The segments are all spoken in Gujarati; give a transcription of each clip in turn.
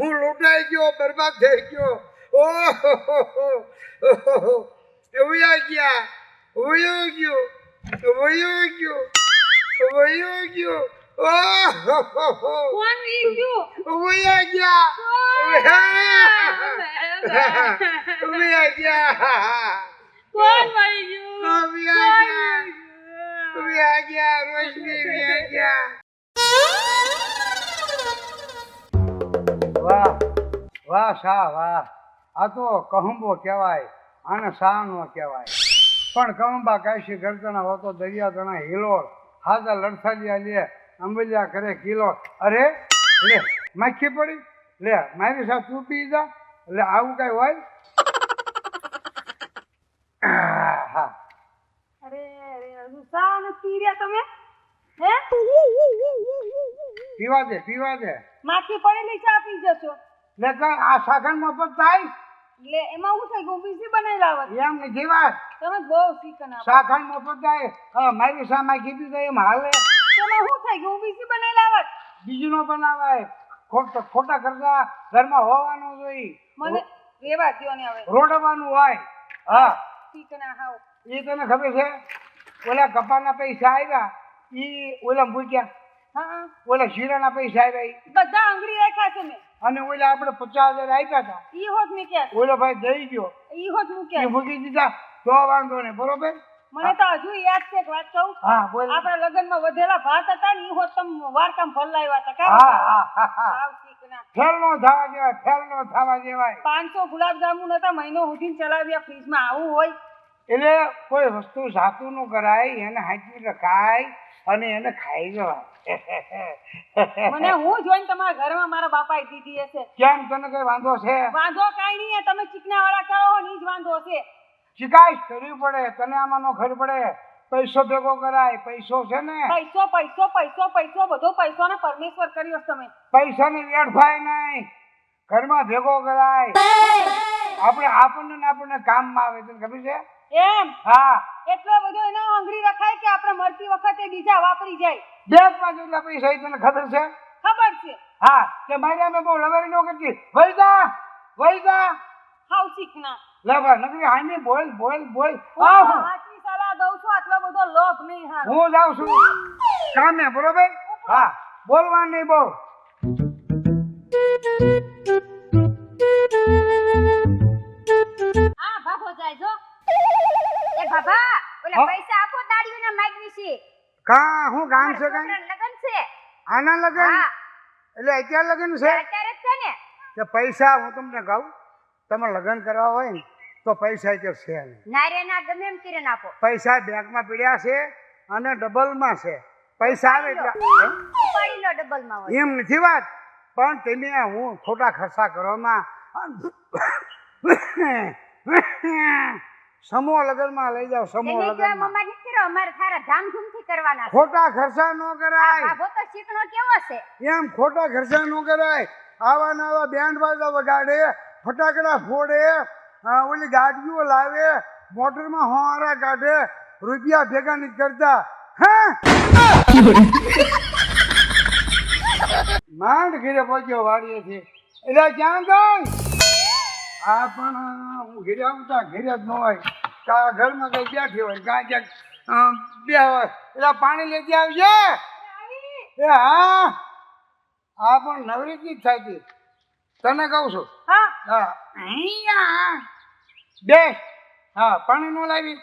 હું લૂંટાઈ ગયો બરબાદ થઈ ગયો. ઓહો વયા ગયા વયો ગયો વયો ગયો વયો ગયો. કોણ ઈ ગયું? વયા ગયા. વયા ગયા. કોણ વયા ગયા? વયા ગયા રોશની વયા ગયા. વાહ શાહ વાહ. આ તો કહંબો કહેવાય આને શાહ નો કહેવાય. પણ કહંબા કાશી ગરદણા હોતો દરિયા તણા હિલોળ હાજા લડથાલિયા લે અંબલિયા કરે કિલો. અરે લે માખી પડી? લે મારી સાથે તું પી જા. એટલે આવું કઈ હોય? હા અરે અરે પી રહ્યા તમે? હે? પીવા દે પીવા દે. માખી પડેલી ચા પી જશો. લે કઈ આ સાખણ મફત થાય? એટલે એમાં હું થઈ ગયું બીજી બનાવી લાવત એમ નથી વાત. તમે બહુ શીખન સાખણ મફત થાય. હા, મારી સામે કીધું તો એમ હાલે. તમે હું થઈ ગયું બીજી બનાવી લાવત બીજું નો બનાવાય. ખોટા ખોટા ખર્ચા ઘરમાં હોવાનું જોઈએ મને રેવા દ્યો ને હવે. રોડવાનું હોય. હા. શીખના હાવ. એ તને ખબર છે? ઓલા કપાના પૈસા આવ્યા ઈ ઓલા મૂક્યા. હા ઓલા શીરાના પૈસા આવ્યા. બધા આંગળી રાખ્યા છે મેં. અને ઓલા આપણે પચાસ હજાર આપ્યા હતા. ઈ હોત મૂક્યા ઓલો ભાઈ દઈ ગયો. ઈ હોત મૂક્યા મૂકી દીધા. તો વાંધો નહીં બરોબર? મને તો હજુ યાદ છે એક વાત કહું. હા બોલ. આપણા લગ્નમાં વધેલા ભાત હતા ને ઈ હોત તમ વારકામ ભલાવ્યા હતા. કા હા હા હા ફેલ નો. થવા જેવાય ફેલ નો થવા જેવાય. પાંચસો ગુલાબ જાંબુ હતા મહિનો સુધી ચલાવ્યા ફ્રીજમાં આવું હોય. એટલે કોઈ વસ્તુ સાતું નું કરાય એને હાચવી રખાય અને એને ખાઈ જવાય. મને હું જોઈને તમારા ઘરમાં મારા બાપાએ દીધી હશે? કેમ? તને કઈ વાંધો છે? વાંધો કાંઈ નહીં તમે ચીકના વાળા કરો ની જ વાંધો છે શિકાયત કરવી પડે તને આમાં નો ખબર પડે. પૈસો ભેગો કરાય પૈસો છે ને? પૈસો પૈસો પૈસો પૈસો બધો પૈસો ને પરમેશ્વર કર્યો પૈસા ની વેડ વેડફાય નહીં. ઘરમાં ભેગો કરાય. આપણે આપણને ને આપણને કામમાં આવે તને ખબર છે? એમ? હા. એટલો બધો એનો આંગળી રખાય કે આપણે મરતી વખતે બીજા વાપરી જાય. બેંકમાં જેટલા પૈસા એ તને ખબર છે? ખબર છે. હા કે મારી અમે બહુ લવારી નો કરતી. વૈદા જા વહી શીખના. લવા નકરી હાને બોલ બોલ બોલ. હું આ તો હું સાચી સલાહ દઉં છું આટલો બધો લોભ નહીં હું જાઉં છું. કામે બરોબર? હા બોલવા નહીં બહુ. આ ભાગો જાય જો. એ બાબા ઓલા પૈસા આપો દાડીઓના માગવી છે કા હું ગામ છે અમારા લગન છે. આના લગન? એટલે અત્યારે લગન છે? અત્યારે છે ને. કે પૈસા હું તમને કહું તમે લગ્ન કરવા હોય ને તો પૈસા કે છે નહીં. નારે ના ગમે એમ કરીને આપો. પૈસા બેંકમાં પડ્યા છે અને ડબલમાં છે. પૈસા આવે એટલે? ઉપાડી લો ડબલમાં હોય. એમ નથી વાત. પણ તમે હું ખોટા ખર્ચા કરવામાં સમૂહ લગ્નમાં લઈ એને કહેવાય લગ્નમાં. મમ્મા નથી કરો અમારે સારા ધામધૂમથી કરવાના ખોટા ખર્ચા ન કરાય. આ તો શીખનો કેવો છે? એમ ખોટા ખર્ચા ન કરાય. આવા ને આવા બેન્ડ બાજા વગાડે ફટાકડા ફોડે ઓલી ગાડીઓ લાવે મોટરમાં હોરા કાઢે રૂપિયા ભેગા નથી કરતા. હા? માંડ ઘીરે પહોંચ્યો વાડીએથી. એટલે ક્યાં ગઈ? આ પણ હું ઘેરે આવતા ઘેરે જ ન હોય. કા ઘરમાં કઈ બેઠી હોય કાં ક્યાંક બે હોય. એટલે પાણી લેતી આવજે. એ હા. આ પણ નવરી જ થાય છે. તને કહું છું. હા. અહીંયા. બે. હા પાણી નો લાવી.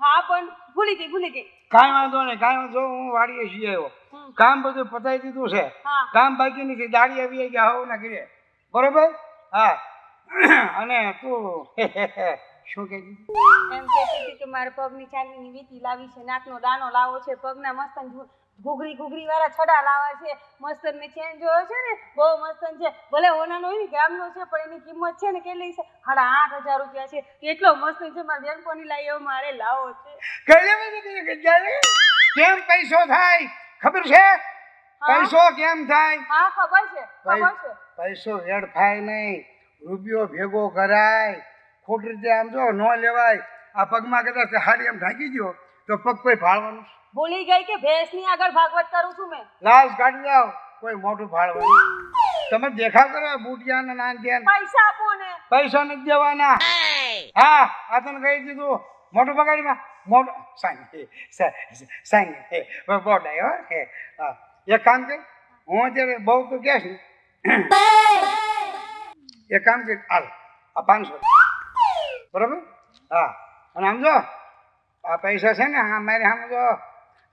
હા પણ ભૂલી ગઈ ભૂલી ગઈ. કાંઈ વાંધો નહીં કાંઈ વાંધો હું વાડીએ છીએ આવ્યો. કામ બધું પતાવી દીધું છે. કામ બાકી નથી દાડી આવી ગયા હોવ ના કરીએ બરોબર? હા. અને તું શું કે એમ કહેતી હતી કે મારે પગની ચાંદીની વીતી લાવી છે નાકનો દાણો લાવો છે પગના મસ્તન ઘૂઘરી ઘૂઘરી વાળા છડા લાવા છે મસ્તન મેં ચેન જોયો છે ને બહુ મસ્તન છે. ભલે ઓનાનો હોય ને ગામનો છે પણ એની કિંમત છે ને કેટલી છે? સાડા આઠ હજાર રૂપિયા છે. એટલો મસ્ત છે મારા બેનપણી લાવી એવો મારે લાવો છે. કેમ પૈસો થાય? ખબર છે? પૈસો કેમ થાય? હા ખબર છે ખબર છે. પૈસો વેડફાય નહીં. રૂપિયો ભેગો કરાય. ખોટી રીતે આમ જો ન લેવાય. આ પગમાં કદાચ હાડી એમ ઢાંકી ગયો તો પગ કોઈ ફાળવાનું ભૂલી ગઈ કે ભેંસની આગળ ભાગવત કરું છું મેં? લાશ કાઢી જાવ કોઈ મોટું ફાળવાનું તમે દેખાવ કરો બુટિયા ને નાન ધ્યાન પૈસા આપો ને. પૈસા નથી દેવાના. હા આ તને કહી દીધું. મોટું પગાડીમાં મોટું. બોર્ડ આવ્યો હે હા એક કામ કર. હું અત્યારે બહુ તો કહેશ ને એક કામ કે હાલ આ પાંચસો. બરાબર? હા. અને આમ જો આ પૈસા છે ને હા મારે આમ જો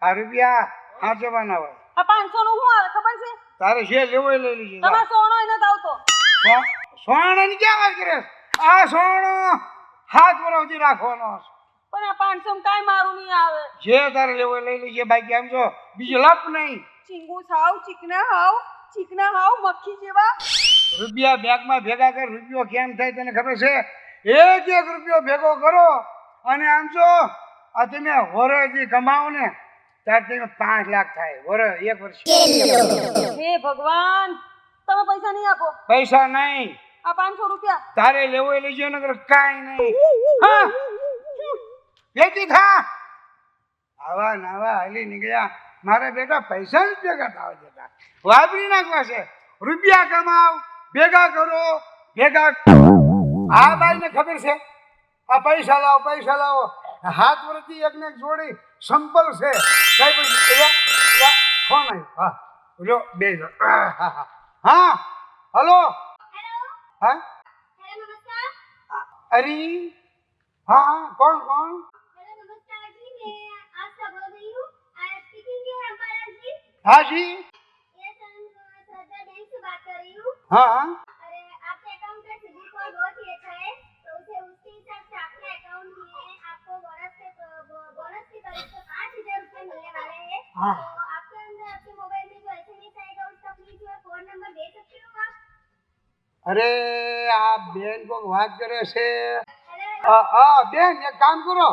આ રૂપિયા સાચવવાના હોય. આ પાંચસો નું શું આવે ખબર છે? તારે જે લેવો એ લઈ લીજે. તમારે સોનો ય નથી આવતો. સોણાની ક્યાં વાત કરે આ સોનો હાથ વર્ષ સુધી રાખવાનો છે. પણ આ પાંચસો કાંઈ મારું નહીં આવે. જે તારે લેવો લઈ લેજે બાકી આમ જો બીજો લપ નહીં. ચીંગુ હાવ ચીકના હાવ ચીકના હાવ મક્ખી જેવા. રૂપિયા બેગમાં ભેગા કર રૂપિયો કેમ થાય તને ખબર છે? એક એક રૂપિયો ભેગો કરો અને આમ જો આ તમે વરસથી કમાવો ને ત્યારે તમે પાંચ લાખ થાય. વર એક વર્ષ. હે ભગવાન તમે પૈસા નહીં આપો. પૈસા નહીં. આ પાંચસો રૂપિયા. તારે લેવો એ લેજો નગર કાંઈ નહીં. હા. લેતી થા. આવા નાવા હાલી નીકળ્યા. મારા બેટા પૈસા જ ભેગા થવા જતા વાપરી નાખવા છે. રૂપિયા કમાવ. ભેગા કરો, ભેગા આ બાઈને ખબર છે? આ પૈસા લાવો પૈસા લાવો. હાથ વરતી એક ને જોડી સંપલ છે. સાહેબ ફોન આવ્યો. હા લો બે હા હા, હલો? હા? અરે હા, કોણ કોણ? હાજી. हूँ हाँ हाँ अरे आपके अकाउंट का सिबिल स्कोर बहुत ही अच्छा है तो उसे उसके हिसाब से आपके अकाउंट में आपको बोनस के बोनस की तरफ से पाँच हजार रुपये मिलने वाले हैं हाँ। तो आपके अंदर आपके मोबाइल में जो एसएमएस आएगा उसका प्लीज जो है फोन नंबर दे सकते हो आप अरे આ બેન કોક વાત કરે છે हेलो અ, અ, બેન એક કામ કરો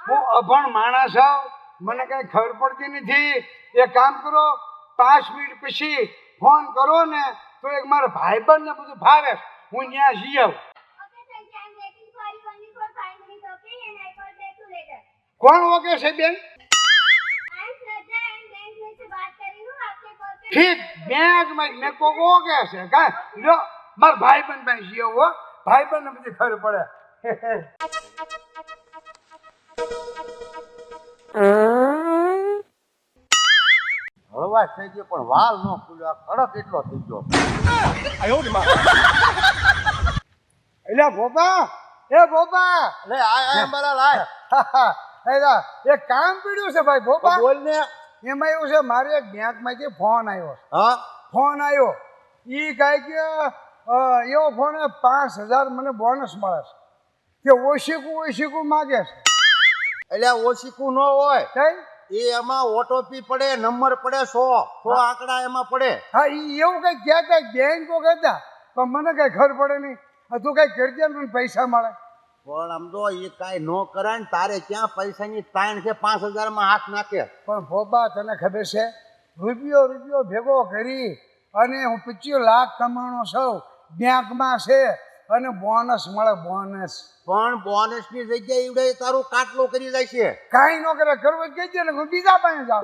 હું અભણ માણસ છું મને કઈ ખબર પડતી નથી એક કામ કરો પાંચ મિનિટ પછી ફોન કરો ને તો એક મારા ભાઈબંધ ને બધું ભાવે હું ત્યાં જઈ આવું. કોણ ઓકે છે બેન? ઠીક બેંકમાં મેં કોક ઓકે છે. કા લો મારા ભાઈબંધ પાસે જઈ આવું હો. ભાઈબંધ ને બધી ખબર પડે. હળવાશ થઈ ગયો પણ વાલ ન ખુલ્યો આ કડક એટલો થઈ ગયો. એટલે ભોપા એ ભોપા લે આ મારા લાય એક કામ પીડ્યું છે ભાઈ ભોપા બોલ ને. એમાં એવું છે મારે એક બેંકમાંથી ફોન આવ્યો હા? ફોન આવ્યો. એ કહે કે એવો ફોન પાંચ હજાર મને બોનસ મળે છે. કે ઓછીકું ઓછીકું માગે છે. એટલે ઓશીકું ન હોય. કઈ એ એમાં ઓટોપી પડે નંબર પડે સો સો આંકડા એમાં પડે. હા એ એવું કંઈક કહેતા બેંકો કહેતા પણ મને કઈ ખબર પડે નહીં. આ તું કઈ કરજે ને પૈસા મળે. પણ આમ તો એ કાંઈ ન કરાય ને તારે ક્યાં પૈસાની તાણ છે પાંચ હજારમાં હાથ નાખે. પણ ભોબા તને ખબર છે? રૂપિયો રૂપિયો ભેગો કરી અને હું પચીસ લાખ કમાણો છું. બેંકમાં છે. અને બોનસ મળે બોનસ પણ બોનસની જગ્યાએ ઈવડે તારું કાટલો કરી જાય છે કાઈ ન કરે કરવું જ કહેજે ને હું બીજા પાસે જાવ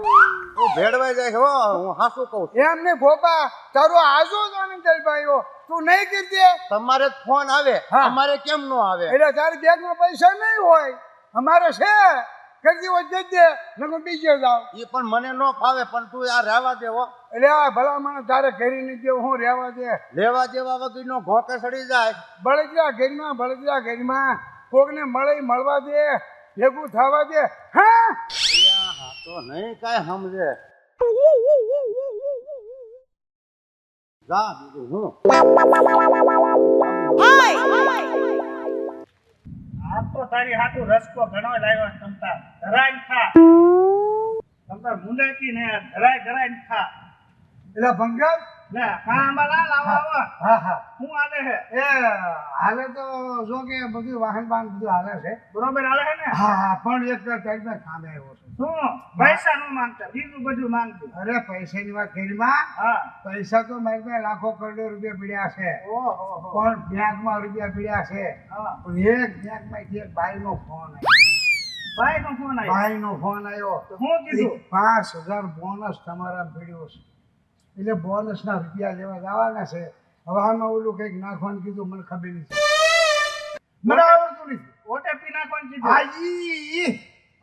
તું ભેળવાઈ જાય હો હું હાસું કહું છું. એમ ને ભોપા તારો આજો જ આનંદ ભાઈઓ તું નહીં કરજે તમારે ફોન આવે. અમારે કેમ નો આવે? એટલે તારી બેગમાં પૈસા નહીં હોય અમારે છે. કરજી હોય જજે ને હું બીજે જાવ એ પણ મને ન ફાવે પણ તું આ રહેવા દે હો. એટલે આ ભલામણ તારે ઘેરી નહીં જેવું હું રહેવા દે. લેવા દેવા વગરનો ઘોકે સડી જાય. બળદરા ઘરમાં બળદરા ઘરમાં. કોકને મળે મળવા દે ભેગું થવા દે. હા? હા તો નહીં કાંઈ સમજે. જા બીજું હું? આ તો તારી હાટુ રસકો ઘણો જ તમતા ધરાઈને ખા. તમતાર મુંડાકી ને ધરાય ધરાઈને ખા. એટલે ભંગાર લે આંબા લાવ આવો હા હા હું. આલે છે એ હાલે તો જો કે બધું વાહન બાન બધું હાલે છે. બરોબર હાલે છે ને? હા હા પણ એક ટાઈપના કામે આવ્યો છું. શું? પૈસા નું માંગતા બીજું બધું માંગતું. અરે પૈસાની વાત કરીમાં હા. પૈસા તો મારી પાસે લાખો કરોડો રૂપિયા પડ્યા છે. પણ બેંકમાં રૂપિયા પડ્યા છે. હા. પણ એક બેંકમાંથી એક બાઈનો ફોન આવ્યો. ભાઈ નો ફોન આવ્યો? બાઈનો ફોન આવ્યો. તો શું કીધું? પાંચ હજાર બોનસ તમારા પડ્યો છે. એટલે બોનસના રૂપિયા લેવા જવાના છે. હવે આમાં ઓલું કંઈક નાખવાનું કીધું મને ખબર નથી. મને આવડતું નથી. ઓટીપી નાખવાનું કીધું. હાજી હાજી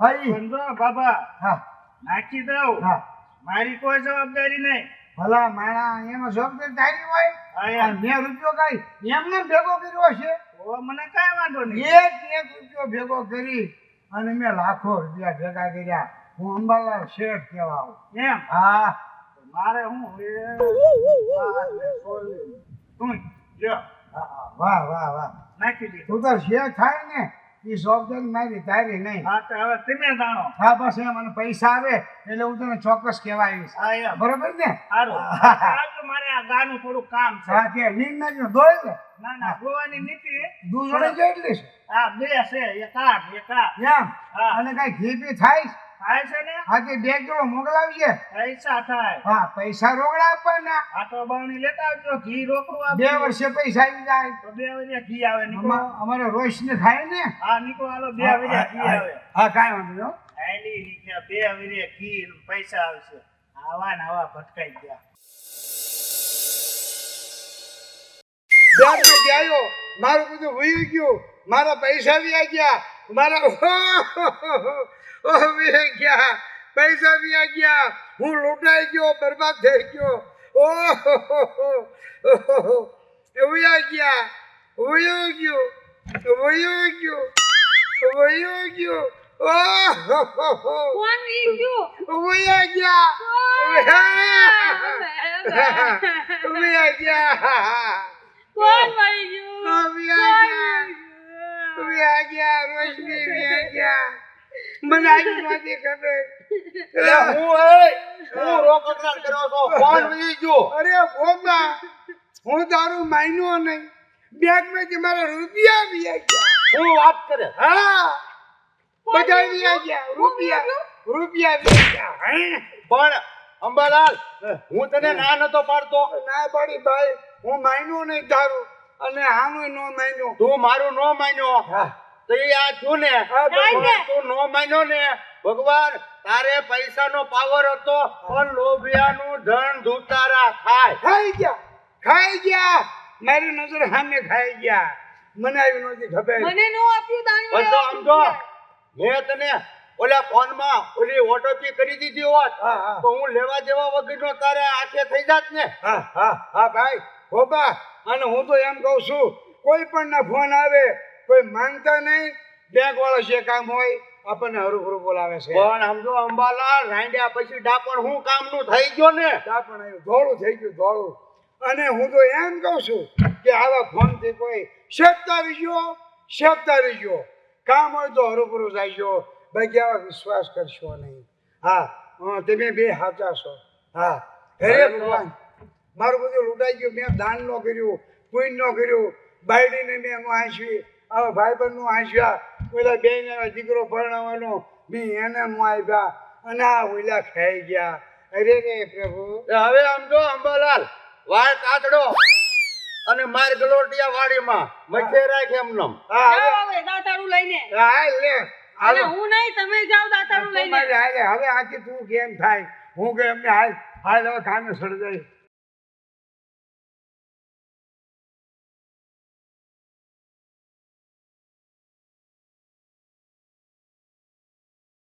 હા ઈ. પણ જો બાબા. હા. નાખી દઉં. હા. મારી કોઈ જવાબદારી નહીં. ભલા માણા એમાં જવાબદારી તારી હોય મેં રૂપિયો કાઈ એમને ભેગો કર્યો છે? ઓ મને કાંઈ વાંધો નહીં. એક એક રૂપિયો ભેગો કરી અને મેં લાખો રૂપિયા ભેગા કર્યા. હું અંબાલાલ શેઠ કહેવા આવું એમ? હા. મારે હું એ ને. તું લ્યો. વાહ વાહ વાહ. નાખી દીધું. તું તો શેર થાય ને એ જવાબદારી મારી તારી નહીં. હા તો હવે તમે જાણો. હા બસ એ મને પૈસા આવે એટલે હું તને ચોક્કસ કહેવા હા એમ. બરોબર ને? સારું આજે મારે આ ગાનું થોડું કામ છે. હા તે નીંદ નાખજો દોય લે. ના ના ગોવાની નીતિ. દૂધ જોડે કેટલી હા બે છે એક આઠ એક આઠ. એમ? હા. અને કઈ ઘી પી થાય થાય છે ને? હા તે બે કિલો મોકલાવજે પૈસા થાય. હા પૈસા રોકડા આપવાના. આટો બાણી લેતા આવજો ઘી રોકડું આપજો. બે વર્ષે પૈસા આવી જાય. તો બે વર્ષે ઘી આવે નીકળો. અમારે રોશ ને થાય ને? હા નીકળો હાલો બે વર્ષે ઘી આવે. હા કાંઈ વાંધો. હાલી નીકળ્યા બે વર્ષે ઘી પૈસા આવશે. આવા ને આવા ભટકાઈ ગયા. ગયો મારું બધું વહી ગયું. મારા પૈસા વ્યા ગયા. મારા ઓહ વહી ગયા. પૈસા વ્યા ગયા. હું લૂંટાઈ ગયો બરબાદ થઈ ગયો. ઓહો વયા ગયા. વયો ગયો. વયો ગયો. વયો ગયો. કોણ વી ગયું? વયા ગયા. વયા ગયા. કોણ ગયું? આવી ગયા? રોશની આવી ગયા મને આજે નહોતી ખબર. એટલે હું એ હું રોકકડાટ કર્યો છો. કોણ વહી ગયો? અરે ભોગા હું તારું માન્યો નહીં. બેંકમાંથી મારા રૂપિયા વ્યા ગયા હું વાત કરે? હા. બધા વ્યા ગયા? રૂપિયા રૂપિયા વ્યા ગયા હે? પણ અંબાલાલ હું તને ના નતો પાડતો. ના પાડી ભાઈ હું માન્યો નહીં તારું અને આનું નો માન્યો. તું મારું નો માન્યો. હા. તો એ આ છું ને. તું નો માન્યો ને. ભગવાન તારે પૈસાનો પાવર હતો પણ લોભિયાનું ધન ધૂતારા ખાય. ખાઈ ગયા. ખાઈ ગયા. મારી નજર સામે ખાઈ ગયા. મને આવી નથી ખબર. મને નો આપ્યું દાન પણ તો આમ તો મેં તને ઓલા ફોનમાં ઓલી ઓટોપી કરી દીધી હોત હા હા. તો હું લેવા દેવા વગરનો તારે આખે થઈ જાત ને. હા હા હા ભાઈ. હોબા. અને હું તો એમ કહું છું કોઈ પણ ના ફોન આવે કોઈ માંગતા નહીં બેંક વાળો જે કામ હોય આપણને હરુભરું બોલાવે છે. પણ સમજો અંબાલાલ રાંડ્યા પછી ડાપણ હું કામનું થઈ ગયો ને? ડાપણ આવ્યું ધોળું થઈ ગયું ધોળું. અને હું તો એમ કહું છું કે આવા ફોનથી કોઈ શેપતા રહીજો શેપતા રહીજો. કામ હોય તો હરુભરું જાયજો બાકી આવા વિશ્વાસ કરશો નહીં. હા હા તમે બે સાચા છો. હા હરે ભગવાન. મારું બધું લૂંટાઈ ગયું. મેં દાન નો કર્યું પુણ્ય ન કર્યું બાયડીને મેં એનું હાંસવી આવા ભાઈબંધનું હાંસ્યા ઓલા બેન દીકરો પરણાવવાનો મેં એને નું આપ્યા અને આ ઓલા ખાઈ ગયા. અરે રે પ્રભુ. હવે આમ જો અંબાલાલ વાળ કાચડો અને માર ગલોટિયા વાડીમાં મચ્છે રાખ એમનો હા હવે દાતારું લઈને. હા લે. અને હું નહીં તમે જાઓ દાતારું લઈને. હવે આથી તું કેમ થાય? હું કે એમને હાલ હાલ હવે કામે સર્જાઈ